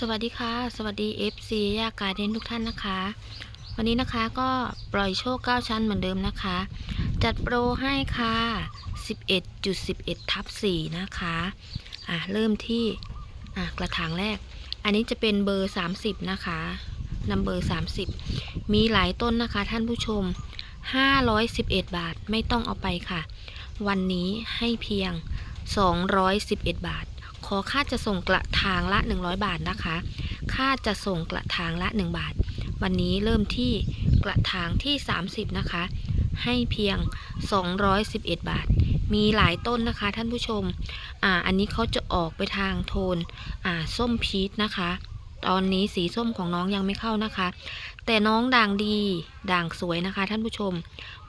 สวัสดีค่ะ สวัสดี FC ยาการเดนทุกท่านนะคะ วันนี้นะคะก็ปล่อยโชค 9 ชั้นเหมือนเดิมนะคะ จัดโปรให้ค่ะ 11.11 ทับ 4 นะคะอะเริ่มที่อะกระถางแรก อันนี้จะเป็นเบอร์ 30 นะคะนำเบอร์30 มีหลายต้นนะคะท่านผู้ชม 511 บาทไม่ต้องเอาไปค่ะ วันนี้ให้เพียง 211 บาท ขอค่าจะส่งกระถางละ 100 บาทนะคะ ค่าจะส่งกระถางละ 1 บาท วันนี้เริ่มที่กระถางที่ 30 นะคะ ให้เพียง 211 บาท มีหลายต้นนะคะท่านผู้ชม อ่า อันนี้เขาจะออกไปทางโทน อ่า ส้มพีชนะคะ ตอนนี้สีส้มของน้องยังไม่เข้านะคะ แต่น้องด่างดี ด่างสวยนะคะท่านผู้ชม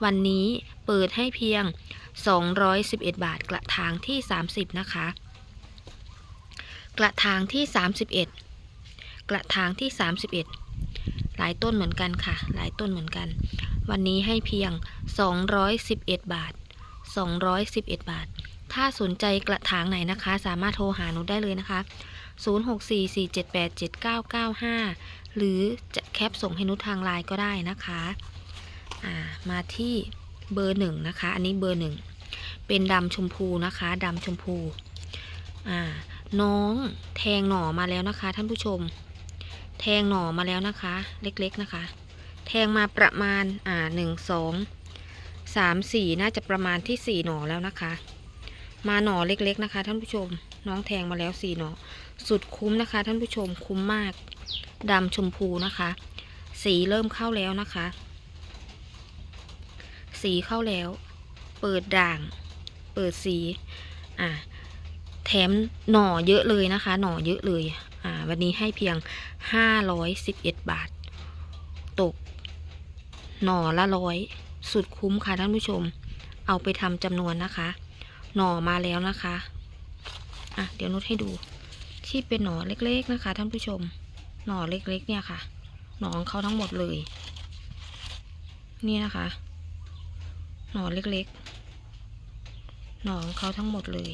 วันนี้เปิดให้เพียง 211 บาทกระถางที่ 30 นะคะ กระถางที่ 31 กระถางที่ 31 หลายต้นเหมือนกันค่ะ หลายต้นเหมือนกัน วันนี้ให้เพียง 211 บาท 211 บาท ถ้าสนใจกระถางไหนนะคะ สามารถโทรหาหนูได้เลยนะคะ 0644787995 หรือจะแคปส่งให้นุชทางไลน์ก็ได้นะคะมาที่เบอร์หนึ่งนะคะ อันนี้เบอร์หนึ่ง เป็นดำชมพูนะคะ ดำชมพู อ่า น้องแทงหน่อมาแล้วนะคะ ท่านผู้ชม แทงหน่อมาแล้วนะคะ เล็กๆนะคะ แทงมาประมาณอ่าหนึ่งสองสามสี่น่าจะประมาณที่สี่หน่อแล้วนะคะ มาหน่อเล็ก ๆนะคะ ท่านผู้ชม น้องแทงมาแล้วสี่หน่อสุดคุ้มนะคะ ท่านผู้ชมคุ้มมากดำชมพูนะคะ สีเริ่มเข้าแล้วนะคะ สีเข้าแล้ว เปิดด่าง เปิดสี อ่า แถมหน่อเยอะเลยนะคะ หน่อเยอะเลย อ่า วันนี้ให้เพียง 511 บาท ตก หน่อละร้อย สุดคุ้มค่ะท่านผู้ชม เอาไปทำจำนวนนะคะ หน่อมาแล้วนะคะ อะ เดี๋ยวนุชให้ดู ที่เป็นหน่อเล็กๆนะคะ ท่านผู้ชม หน่อเล็กๆ เนี่ยค่ะ หน่อของเขาทั้งหมดเลย นี่นะคะ หน่อเล็กๆ หน่อของเขาทั้งหมดเลย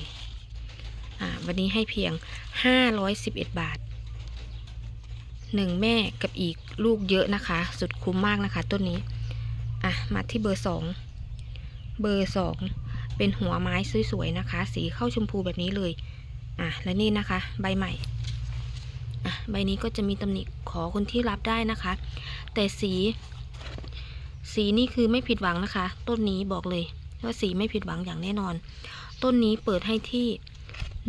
วันนี้ให้เพียง 511 บาทหนึ่งแม่กับอีกลูกเยอะนะคะ สุดคุ้มมากนะคะต้นนี้ อะ มาที่เบอร์สองเบอร์สองเป็นหัวไม้สวยๆนะคะ สีเข้าชมพูแบบนี้เลย อะ และนี่นะคะ ใบใหม่ อะ ใบนี้ก็จะมีตำหนิขอคนที่รับได้นะคะ แต่สีสีนี่คือไม่ผิดหวังนะคะ ต้นนี้บอกเลยว่าสีไม่ผิดหวังอย่างแน่นอน ต้นนี้เปิดให้ที่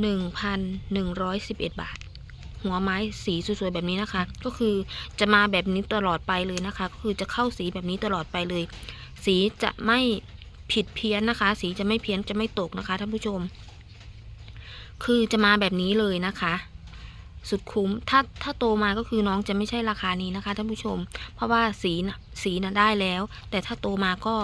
1,111 บาท หัวไม้สีสวยๆแบบนี้นะคะ ก็คือจะมาแบบนี้ตลอดไปเลยนะคะ ก็คือจะเข้าสีแบบนี้ตลอดไปเลย สีจะไม่ผิดเพี้ยนนะคะ สีจะไม่เพี้ยนจะไม่ตกนะคะท่านผู้ชม คือจะมาแบบนี้เลยนะคะสุดคุ้ม ถ้า ถ้าโตมาก็คือน้องจะไม่ใช่ราคานี้นะคะท่านผู้ชม เพราะว่าสี สีนะได้แล้ว แต่ถ้าโตมาก็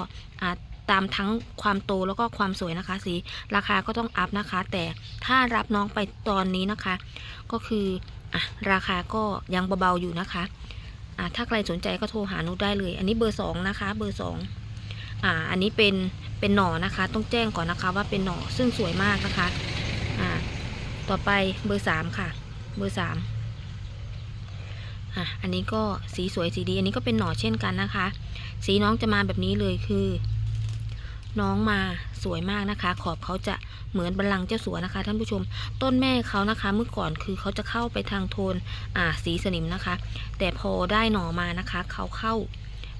อาจ ตามทั้งความโตแล้วก็ความสวยนะคะ สีราคาก็ต้องอัพนะคะ แต่ถ้ารับน้องไปตอนนี้นะคะ ก็คืออะราคาก็ยังเบาๆอยู่นะคะอะถ้าใครสนใจก็โทรหานุได้เลย อันนี้เบอร์สองนะคะ เบอร์สองอ่าอันนี้เป็นเป็นหน่อนะคะ ต้องแจ้งก่อนนะคะว่าเป็นหน่อซึ่งสวยมากนะคะอ่าต่อไปเบอร์สามค่ะ เบอร์สามอะอันนี้ก็สีสวยสีดี อันนี้ก็เป็นหน่อเช่นกันนะคะ สีน้องจะมาแบบนี้เลยคือ น้องมาสวยมากนะคะ ขอบเขาจะเหมือนบัลลังก์เจ้าสัวนะคะ ท่านผู้ชม ต้นแม่เขานะคะ เมื่อก่อนคือเขาจะเข้าไปทางโทนอ่าสีสนิมนะคะ แต่พอได้หน่อมานะคะ เขาเข้า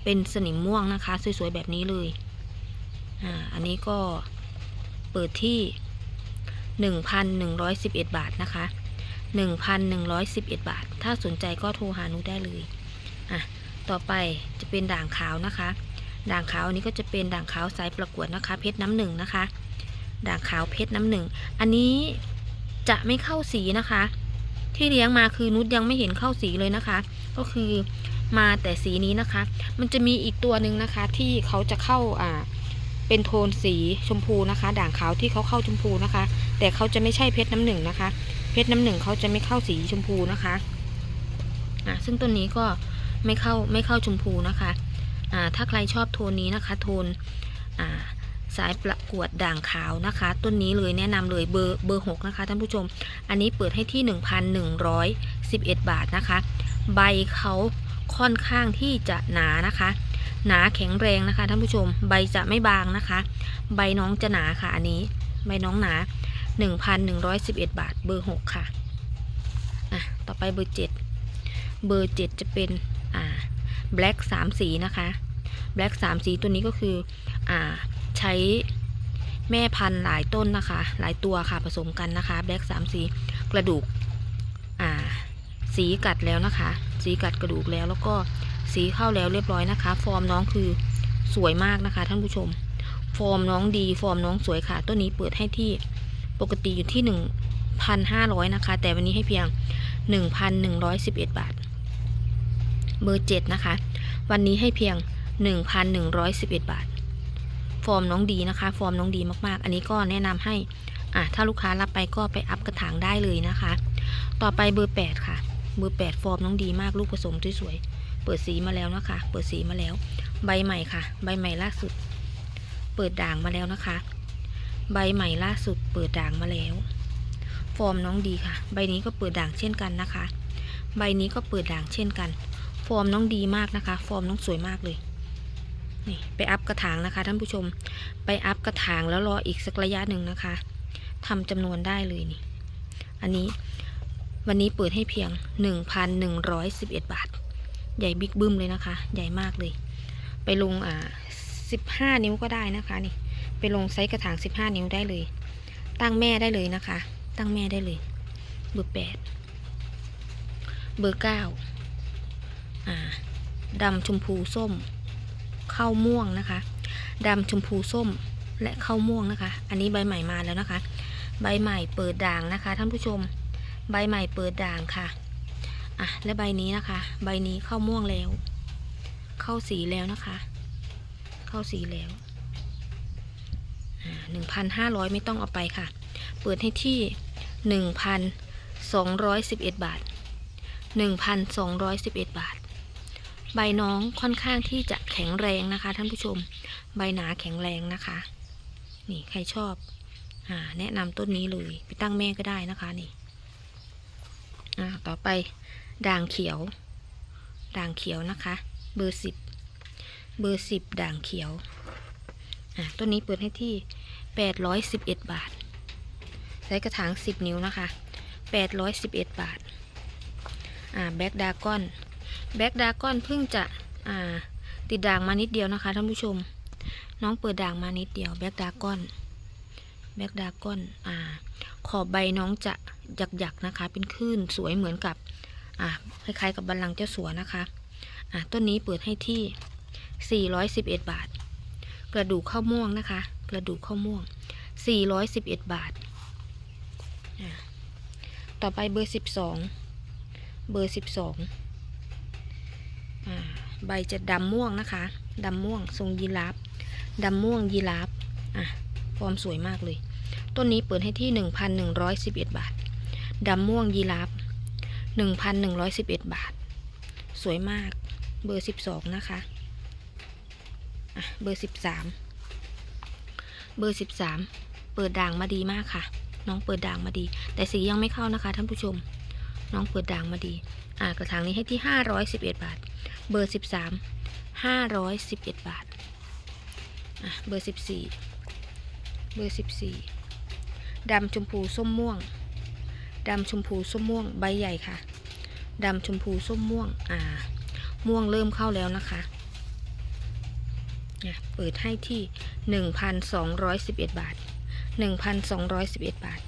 เป็นสนิมม่วงนะคะ สวยๆแบบนี้เลย อ่า อันนี้ก็เปิดที่ 1,111 บาทนะคะ 1,111 บาท ถ้าสนใจก็โทรหานุได้เลย อะ ต่อไปจะเป็นด่างขาวนะคะ ด่างขาวอันนี้ก็จะเป็นด่างขาวสายประกวดนะคะ เพชรน้ำหนึ่งนะคะ ด่างขาวเพชรน้ำหนึ่ง อันนี้จะไม่เข้าสีนะคะ ที่เลี้ยงมาคือนุชยังไม่เห็นเข้าสีเลยนะคะ ก็คือมาแต่สีนี้นะคะ มันจะมีอีกตัวหนึ่งนะคะ ที่เขาจะเข้าอ่าเป็นโทนสีชมพูนะคะ ด่างขาวที่เขาเข้าชมพูนะคะ แต่เขาจะไม่ใช่เพชรน้ำหนึ่งนะคะ เพชรน้ำหนึ่งเขาจะไม่เข้าสีชมพูนะคะอ่าซึ่งต้นนี้ก็ไม่เข้าไม่เข้าชมพูนะคะ ถ้าใครชอบโทนนี้นะคะ โทนสายประกวดด่างขาวนะคะ ต้นนี้เลยแนะนำเลยเบอร์เบอร์หกนะคะท่านผู้ชม อันนี้เปิดให้ที่1,111บาทนะคะ ใบเขาค่อนข้างที่จะหนานะคะ หนาแข็งแรงนะคะท่านผู้ชม ใบจะไม่บางนะคะ ใบน้องจะหนาค่ะอันนี้ ใบน้องหนา1,111บาทเบอร์6ค่ะอะ ต่อไปเบอร์7เบอร์7จะเป็นอ่า แบล็ก3สีนะคะแบล็ก3สีตัวนี้ก็คืออ่าใช้แม่พันธุ์หลายต้นนะคะ หลายตัวค่ะผสมกันนะคะแบล็ก3สีกระดูกอ่าสีกัดแล้วนะคะ สีกัดกระดูกแล้วแล้วก็สีเข้าแล้วเรียบร้อยนะคะ ฟอร์มน้องคือสวยมากนะคะท่านผู้ชม ฟอร์มน้องดี ฟอร์มน้องสวยค่ะตัวนี้เปิดให้ที่ปกติอยู่ที่ 1,500 นะคะ แต่วันนี้ให้เพียง 1,111 บาท เบอร์7นะคะ วันนี้ให้เพียง 1,111 บาท ฟอร์มน้องดีนะคะ ฟอร์มน้องดีมากๆ อันนี้ก็แนะนำให้อะถ้าลูกค้ารับไปก็ไปอัพกระถางได้เลยนะคะ ต่อไปเบอร์ 8 ค่ะ เบอร์ 8 ฟอร์มน้องดีมากลูกผสมสวยๆ เปิดสีมาแล้วนะคะ เปิดสีมาแล้ว ใบใหม่ค่ะ ใบใหม่ล่าสุด เปิดด่างมาแล้วนะคะ ใบใหม่ล่าสุด เปิดด่างมาแล้ว ฟอร์มน้องดีค่ะ ใบนี้ก็เปิดด่างเช่นกันนะคะ ใบนี้ก็เปิดด่างเช่นกัน ฟอร์มน้องดีมากนะคะ ฟอร์มน้องสวยมากเลย นี่ไปอัพกระถางนะคะ ท่านผู้ชม ไปอัพกระถางแล้วรออีกสักระยะหนึ่งนะคะทำจำนวนได้เลยนี่ อันนี้วันนี้เปิดให้เพียง 1,111 บาท ใหญ่บิ๊กบึ้มเลยนะคะ ใหญ่มากเลย ไปลงอ่า15 นิ้วก็ได้นะคะนี่ ไปลงไซส์กระถาง 15 นิ้วได้เลย ตั้งแม่ได้เลยนะคะ ตั้งแม่ได้เลย เบอร์8เบอร์9อ่า ดำชมพูส้ม ข้าวม่วงนะคะดำชมพูส้มและข้าวม่วงนะคะ อันนี้ใบใหม่มาแล้วนะคะ ใบใหม่เปิดด่างนะคะ ท่านผู้ชม ใบใหม่เปิดด่างค่ะอะและใบนี้นะคะ ใบนี้เข้าม่วงแล้ว เข้าสีแล้วนะคะ เข้าสีแล้วหนึ่งพันห้าร้อยไม่ต้องเอาไปค่ะ เปิดให้ที่หนึ่งพันสองร้อยสิบเอ็ดบาทหนึ่งพันสองร้อยสิบเอ็ดบาท ใบน้องค่อนข้างที่จะแข็งแรงนะคะ ท่านผู้ชม ใบหนาแข็งแรงนะคะ นี่ใครชอบอ่าแนะนำต้นนี้เลยไปตั้งแม่ก็ได้นะคะนี่อ่าต่อไปด่างเขียว ด่างเขียวนะคะ เบอร์สิบเบอร์สิบด่างเขียวอ่าต้นนี้เปิดให้ที่แปดร้อยสิบเอ็ดบาทใช้กระถางสิบนิ้วนะคะแปดร้อยสิบเอ็ดบาทอ่าแบ็กดากอน แบ็กดากอนเพิ่งจะติดด่างมานิดเดียวนะคะท่านผู้ชม น้องเปิดด่างมานิดเดียวแบ็กดากอนแบ็กดากอนอ่า ขอบใบน้องจะหยักๆนะคะ เป็นคลื่นสวยเหมือนกับ อ่าคล้ายๆกับบัลลังก์เจ้าสัวนะคะ อ่าต้นนี้เปิดให้ที่ 411 บาท กระดูกข้าวม่วงนะคะ กระดูกข้าวม่วง 411 บาทอ่าต่อไปเบอร์ 12 เบอร์ 12อ่า ใบจะดำม่วงนะคะดำม่วงทรงยีราฟดำม่วงยีราฟอะฟอร์มสวยมากเลย ต้นนี้เปิดให้ที่ 1,111 บาทดำม่วงยีราฟ1,111 บาท สวยมากเบอร์ 12 นะคะอะเบอร์ 13 เบอร์ 13 เปิดด่างมาดีมากค่ะ น้องเปิดด่างมาดี แต่สียังไม่เข้านะคะท่านผู้ชม น้องเปิดด่างมาดี อ่ากระถางนี้ให้ที่ 511 บาท เบอร์ 13 511 บาท อะ เบอร์ 14 เบอร์ 14ดำชมพูส้มม่วงดำชมพูส้มม่วงใบใหญ่ค่ะดำชมพูส้มม่วง อ่า ม่วงเริ่มเข้าแล้วนะคะเนี่ยเปิดให้ที่ 1,211 บาท 1,211 บาทอ่า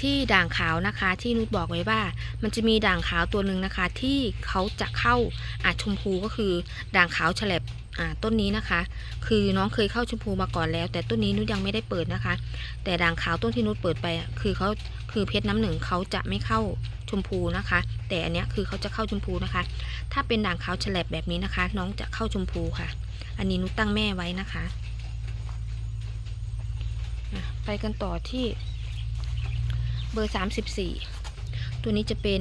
ที่ด่างขาวนะคะที่นุชบอกไว้ว่า มันจะมีด่างขาวตัวหนึ่งนะคะ ที่เขาจะเข้าอาชมพูก็คือด่างขาวฉลับต้นนี้นะคะ คือน้องเคยเข้าชมพูมาก่อนแล้ว แต่ต้นนี้นุชยังไม่ได้เปิดนะคะ แต่ด่างขาวต้นที่นุชเปิดไปคือเขาคือเพชรน้ำหนึ่งเขาจะไม่เข้าชมพูนะคะ แต่อันเนี้ยคือเขาจะเข้าชมพูนะคะ ถ้าเป็นด่างขาวฉลับแบบนี้นะคะ น้องจะเข้าชมพูค่ะ อันนี้นุชตั้งแม่ไว้นะคะ ไปกันต่อที่ เบอร์ 34 ตัวนี้จะเป็น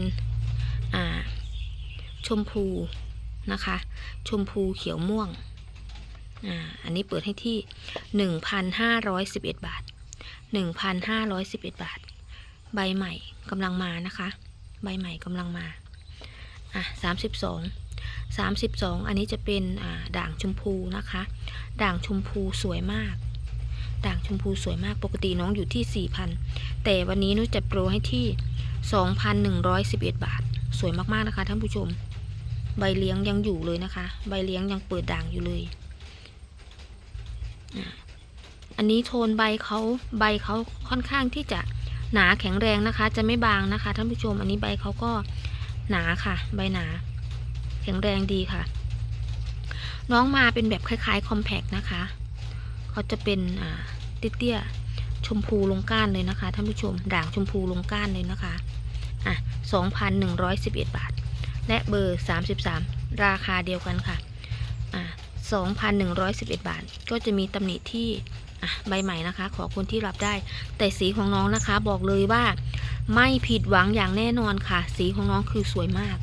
ชมพูนะคะ ชมพูเขียวม่วงอันนี้เปิดให้ที่หนึ่งพันห้าร้อยสิบเอ็ดบาทหนึ่งพันห้าร้อยสิบเอ็ดบาท ใบใหม่กำลังมานะคะ ใบใหม่กำลังมา อะสามสิบสองสามสิบสองอันนี้จะเป็นด่างชมพูนะคะ ด่างชมพูสวยมาก ด่างชมพูสวยมากปกติน้องอยู่ที่สี่พันแต่วันนี้นุ้จะโปรให้ที่สองพันหนึ่งร้อยสิบเอ็ดบาท สวยมากๆนะคะท่านผู้ชม ใบเลี้ยงยังอยู่เลยนะคะ ใบเลี้ยงยังเปิดด่างอยู่เลย อันนี้โทนใบเขาใบเขาค่อนข้างที่จะหนาแข็งแรงนะคะ จะไม่บางนะคะท่านผู้ชม อันนี้ใบเขาก็หนาค่ะ ใบหนา แข็งแรงดีค่ะ น้องมาเป็นแบบคล้ายๆคอมแพกนะคะเขาจะเป็นอ่า เตี้ยๆชมพูลงก้านเลยนะคะท่านผู้ชม ด่างชมพูลงก้านเลยนะคะอะ2,111 บาท และเบอร์ 33 ราคาเดียวกันค่ะอะ2,111 บาท ก็จะมีตำหนิที่อะใบใหม่นะคะ ขอคนที่รับได้ แต่สีของน้องนะคะบอกเลยว่า ไม่ผิดหวังอย่างแน่นอนค่ะ สีของน้องคือสวยมาก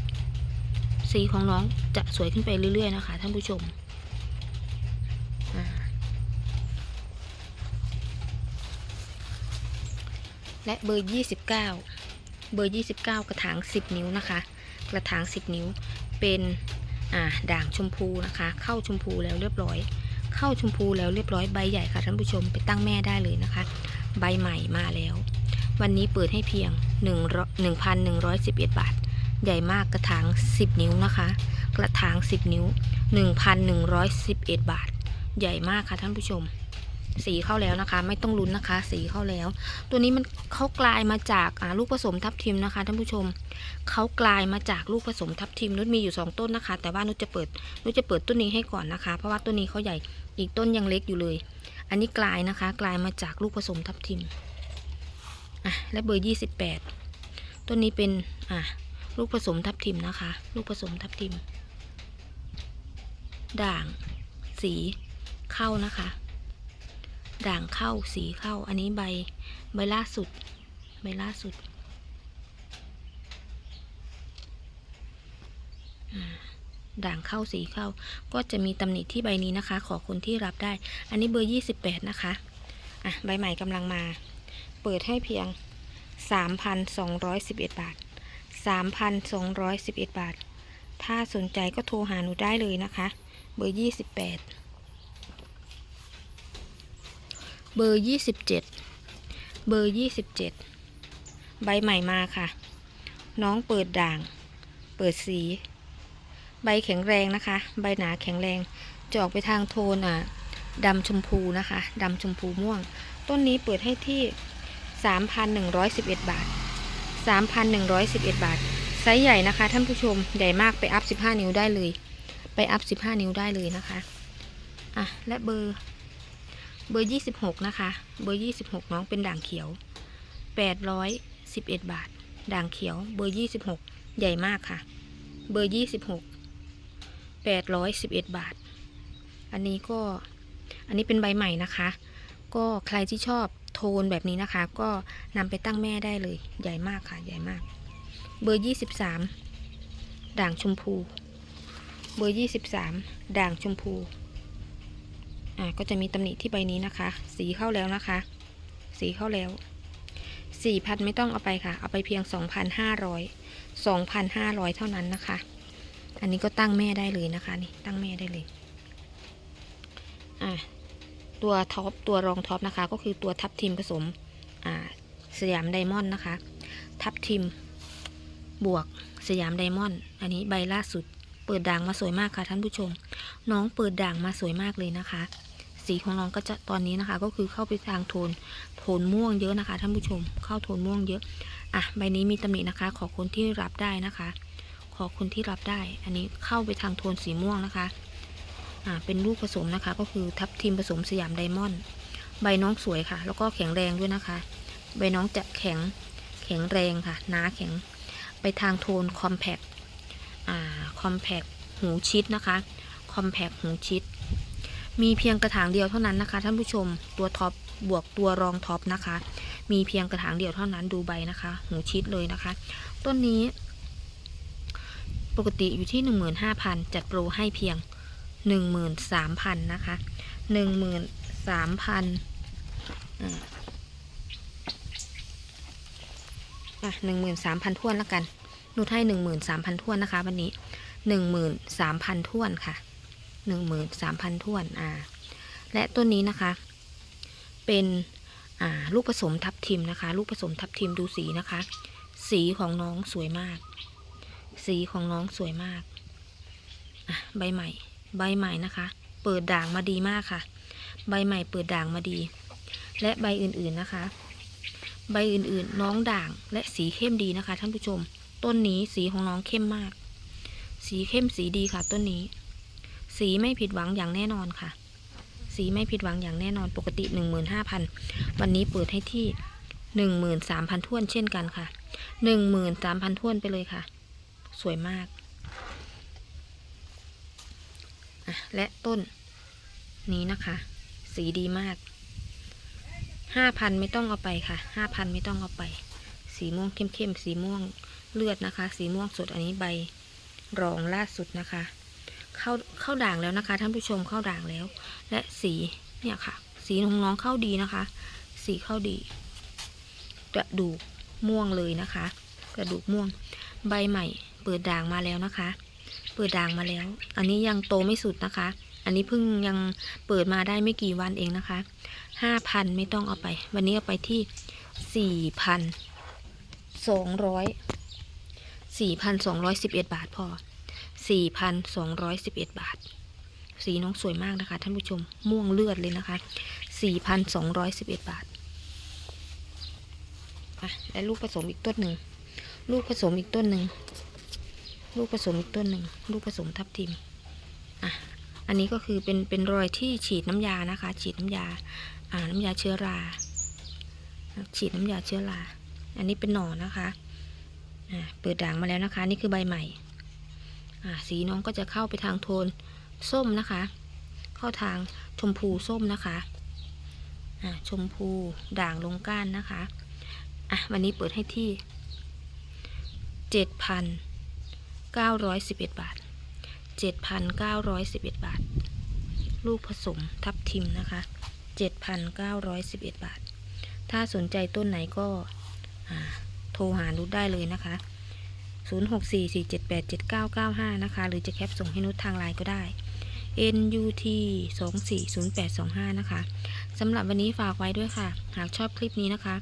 สีของน้องจะสวยขึ้นไปเรื่อย ๆ นะคะท่านผู้ชม อ่า และเบอร์ 29 เบอร์ 29 กระถาง 10 นิ้วนะคะ กระถาง 10 นิ้วเป็นด่างชมพูนะคะ เข้าชมพูแล้วเรียบร้อย เข้าชมพูแล้วเรียบร้อยใบใหญ่ค่ะท่านผู้ชมไปตั้งแม่ได้เลยนะคะ ใบใหม่มาแล้ว วันนี้เปิดให้เพียง 1 1,111บาท ใหญ่มากกระถาง 10 นิ้วนะคะ กระถาง 10 นิ้ว 1,111 บาท ใหญ่มากค่ะท่านผู้ชม สีเข้าแล้วนะคะ ไม่ต้องลุ้นนะคะ สีเข้าแล้ว ตัวนี้มันเขากลายมาจากอ่าลูกผสมทับทิมนะคะท่านผู้ชมเขากลายมาจากลูกผสมทับทิมนุชมีอยู่สองต้นนะคะ แต่ว่านุชจะเปิดนุชจะเปิดต้นนี้ให้ก่อนนะคะ เพราะว่าต้นนี้เขาใหญ่อีกต้นยังเล็กอยู่เลย อันนี้กลายนะคะ กลายมาจากลูกผสมทับทิมอะและเบอร์ยี่สิบแปดต้นนี้เป็นอะลูกผสมทับทิมนะคะ ลูกผสมทับทิม ด่าง สีเข้านะคะ ด่างเข้าสีเข้า อันนี้ใบใบล่าสุด ใบล่าสุด ด่างเข้าสีเข้า ก็จะมีตำหนิที่ใบนี้นะคะ ขอคนที่รับได้ อันนี้เบอร์ 28 นะคะ อะ ใบใหม่กำลังมา เปิดให้เพียง 3,211 บาท 3,211 บาท ถ้าสนใจก็โทรหาหนูได้เลยนะคะ เบอร์ 28 เบอร์27เบอร์27ใบใหม่มาค่ะ น้องเปิดด่าง เปิดสี ใบแข็งแรงนะคะ ใบหนาแข็งแรงจะออกไปทางโทนอะดำชมพูนะคะดำชมพูม่วง ต้นนี้เปิดให้ที่ 3,111 บาท 3,111 บาท ไซส์ใหญ่นะคะ ท่านผู้ชมใหญ่มากไปอัพ 15 นิ้วได้เลย ไปอัพ 15 นิ้วได้เลยนะคะ อะ และเบอร์ เบอร์26นะคะ เบอร์26น้องเป็นด่างเขียว811บเอ็ดบาท ด่างเขียว เบอร์26ใหญ่มากค่ะ เบอร์26 811บหกแปดร้อยสิบเอ็ดบาท อันนี้ก็ อันนี้เป็นใบใหม่นะคะ ก็ใครที่ชอบโทนแบบนี้นะคะ ก็นำไปตั้งแม่ได้เลย ใหญ่มากค่ะ ใหญ่มาก เบอร์23ด่างชมพู เบอร์23ด่างชมพู อ่าก็จะมีตำหนิที่ใบนี้นะคะ สีเข้าแล้วนะคะ สีเข้าแล้ว4,000ไม่ต้องเอาไปค่ะ เอาไปเพียง2,500 2,500เท่านั้นนะคะ อันนี้ก็ตั้งแม่ได้เลยนะคะนี่ตั้งแม่ได้เลยอะตัวท็อปตัวรองท็อปนะคะ ก็คือตัวทับทิมผสมอ่าสยามไดมอนด์นะคะ ทับทิมบวกสยามไดมอนด์อันนี้ใบล่าสุดเปิดด่างมาสวยมากค่ะท่านผู้ชม น้องเปิดด่างมาสวยมากเลยนะคะ สีของน้องก็จะตอนนี้นะคะ ก็คือเข้าไปทางโทนโทนม่วงเยอะนะคะท่านผู้ชม เข้าโทนม่วงเยอะอะใบนี้มีตำหนินะคะ ขอคนที่รับได้นะคะ ขอคนที่รับได้ อันนี้เข้าไปทางโทนสีม่วงนะคะอ่าเป็นลูกผสมนะคะ ก็คือทับทิมผสมสยามไดมอนด์ใบน้องสวยค่ะ แล้วก็แข็งแรงด้วยนะคะ ใบน้องจะแข็งแข็งแรงค่ะหนาแข็งไปทางโทนคอมแพคอ่าคอมแพคหูชิดนะคะคอมแพคหูชิด มีเพียงกระถางเดียวเท่านั้นนะคะ ท่านผู้ชมตัวท็อปบวกตัวรองท็อปนะคะ มีเพียงกระถางเดียวเท่านั้นดูใบนะคะ หูชิดเลยนะคะ ต้นนี้ ปกติอยู่ที่ 15,000 จัดโปรให้เพียงหนึ่งหมื่นสามพันนะคะหนึ่งหมื่นสามพันอะหนึ่งหมื่นสามพันทวนแล้วกันนูไทยหนึ่งหมื่นสามพันทวนนะคะ วันนี้หนึ่งหมื่นสามพันทวนค่ะ หนึ่งหมื่นสามพันทวนอ่าและต้นนี้นะคะ เป็นอ่าลูกผสมทับทิมนะคะ ลูกผสมทับทิมดูสีนะคะ สีของน้องสวยมาก สีของน้องสวยมากใบใหม่ ใบใหม่นะคะ เปิดด่างมาดีมากค่ะ ใบใหม่เปิดด่างมาดี และใบอื่นๆนะคะ ใบอื่นๆน้องด่างและสีเข้มดีนะคะท่านผู้ชม ต้นนี้สีของน้องเข้มมาก สีเข้มสีดีค่ะต้นนี้ สีไม่ผิดหวังอย่างแน่นอนค่ะ สีไม่ผิดหวังอย่างแน่นอนปกติ 15,000 วันนี้เปิดให้ที่ 13,000ท้วนเช่นกันค่ะ 13,000ท้วนไปเลยค่ะ สวยมาก และต้นนี้นะคะ สีดีมาก 5,000 ไม่ต้องเอาไปค่ะ 5,000 ไม่ต้องเอาไป สีม่วงเข้มๆ สีม่วงเลือดนะคะ สีม่วงสดอันนี้ใบรองล่าสุดนะคะ เข้าเข้าด่างแล้วนะคะ ท่านผู้ชมเข้าด่างแล้ว และสีเนี่ยค่ะ สีของน้องเข้าดีนะคะ สีเข้าดีกระดูกม่วงเลยนะคะ กระดูกม่วง ใบใหม่ เปิดด่างมาแล้วนะคะ เปิดด่างมาแล้ว อันนี้ยังโตไม่สุดนะคะ อันนี้เพิ่งยังเปิดมาได้ไม่กี่วันเองนะคะห้าพันไม่ต้องเอาไป วันนี้เอาไปที่สี่พันสองร้อยสี่พันสองร้อยสิบเอ็ดบาทพอ 4,211 บาท สีน้องสวยมากนะคะ ท่านผู้ชมม่วงเลือดเลยนะคะ 4,211 บาทอะและลูกผสมอีกต้นหนึ่ง ลูกผสมอีกต้นหนึ่ง ลูกผสมอีกต้นหนึ่ง ลูกผสมทับทิม อะ อันนี้ก็คือเป็นเป็นรอยที่ฉีดน้ำยานะคะ ฉีดน้ำยา อ่า น้ำยาเชื้อรา ฉีดน้ำยาเชื้อรา อันนี้เป็นหน่อนะคะ อ่า เปิดด่างมาแล้วนะคะ นี่คือใบใหม่ สีน้องก็จะเข้าไปทางโทนส้มนะคะ เข้าทางชมพูส้มนะคะชมพูด่างลงก้านนะคะอะวันนี้เปิดให้ที่เจ็ดพันเก้าร้อยสิบเอ็ดบาทเจ็ดพันเก้าร้อยสิบเอ็ดบาท ลูกผสมทับทิมนะคะเจ็ดพันเก้าร้อยสิบเอ็ดบาท ถ้าสนใจต้นไหนก็โทรหานุชได้เลยนะคะ 0644787995 นะคะ หรือจะแคปส่งให้นุชทางไลน์ก็ได้ NUT 240825 นะคะสำหรับวันนี้ฝากไว้ด้วยค่ะ หากชอบคลิปนี้นะคะ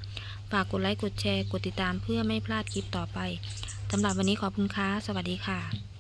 ฝากกดไลค์ กดแชร์ กดติดตามเพื่อไม่พลาดคลิปต่อไปสำหรับวันนี้ขอบคุณค่ะ สวัสดีค่ะ